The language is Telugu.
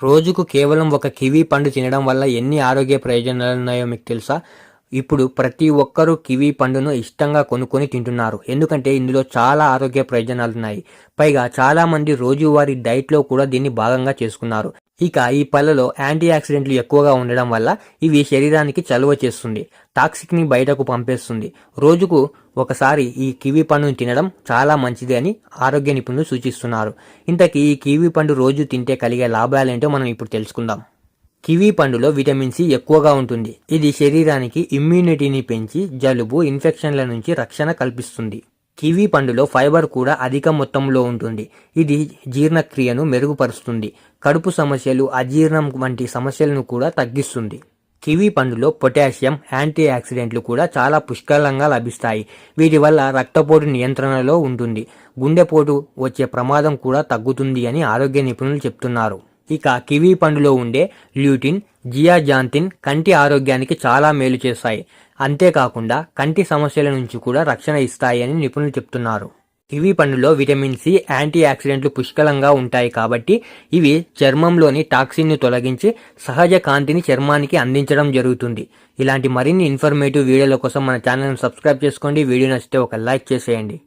రోజుకు కేవలం ఒక కివీ పండు తినడం వల్ల ఎన్ని ఆరోగ్య ప్రయోజనాలు ఉన్నాయో మీకు తెలుసా? ఇప్పుడు ప్రతి ఒక్కరూ కివీ పండును ఇష్టంగా కొనుక్కొని తింటున్నారు. ఎందుకంటే ఇందులో చాలా ఆరోగ్య ప్రయోజనాలు ఉన్నాయి పైగా చాలామంది రోజువారీ డైట్లో కూడా దీన్ని భాగంగా చేసుకున్నారు. ఇక ఈ పళ్ళలో యాంటీ ఆక్సిడెంట్లు ఎక్కువగా ఉండడం వల్ల ఇవి శరీరానికి చలువ చేస్తుంది. టాక్సిక్ని బయటకు పంపేస్తుంది. రోజుకు ఒకసారి ఈ కివీ పండును తినడం చాలా మంచిది అని ఆరోగ్య నిపుణులు సూచిస్తున్నారు. ఇంతకీ ఈ కివీ పండు రోజు తింటే కలిగే లాభాలేంటో మనం ఇప్పుడు తెలుసుకుందాం. కివీ పండులో విటమిన్ సి ఎక్కువగా ఉంటుంది. ఇది శరీరానికి ఇమ్యూనిటీని పెంచి జలుబు ఇన్ఫెక్షన్ల నుంచి రక్షణ కల్పిస్తుంది. కివీ పండులో ఫైబర్ కూడా అధిక మొత్తంలో ఉంటుంది. ఇది జీర్ణక్రియను మెరుగుపరుస్తుంది. కడుపు సమస్యలు అజీర్ణం వంటి సమస్యలను కూడా తగ్గిస్తుంది. కివీ పండులో పొటాషియం యాంటీ ఆక్సిడెంట్లు కూడా చాలా పుష్కలంగా లభిస్తాయి. వీటి వల్ల రక్తపోటు నియంత్రణలో ఉంటుంది. గుండెపోటు వచ్చే ప్రమాదం కూడా తగ్గుతుంది అని ఆరోగ్య నిపుణులు చెప్తున్నారు. ఇక కివీ పండులో ఉండే ల్యూటిన్ జియాజాంతిన్ కంటి ఆరోగ్యానికి చాలా మేలు చేస్తాయి. అంతేకాకుండా కంటి సమస్యల నుంచి కూడా రక్షణ ఇస్తాయి అని నిపుణులు చెప్తున్నారు. కివీ పండులో విటమిన్ సి యాంటీ ఆక్సిడెంట్లు పుష్కలంగా ఉంటాయి కాబట్టి ఇవి చర్మంలోని టాక్సిన్ను తొలగించి సహజ కాంతిని చర్మానికి అందించడం జరుగుతుంది. ఇలాంటి మరిన్ని ఇన్ఫర్మేటివ్ వీడియోల కోసం మన ఛానల్ని సబ్స్క్రైబ్ చేసుకోండి. వీడియో నచ్చితే ఒక లైక్ చేసేయండి.